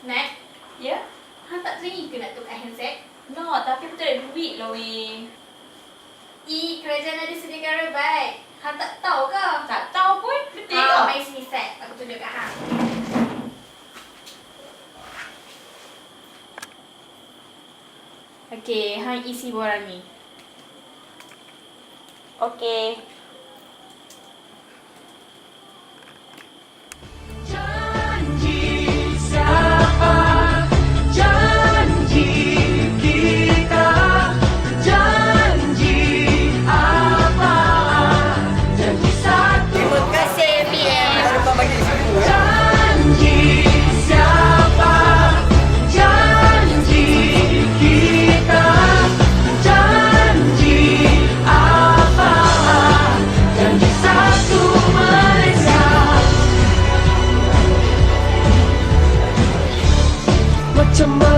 Nat, Ya? hang tak teringin ke nak tukar handset? No, tapi aku tak ada duit lah weh. Ih, kerajaan ada sediakan rebat. Hang tak tahu ke? Tak tahu pun. Betul Ha, ke? mari sini set. Aku tunjuk kat hang. Okey, hang isi borang ni. Okey. to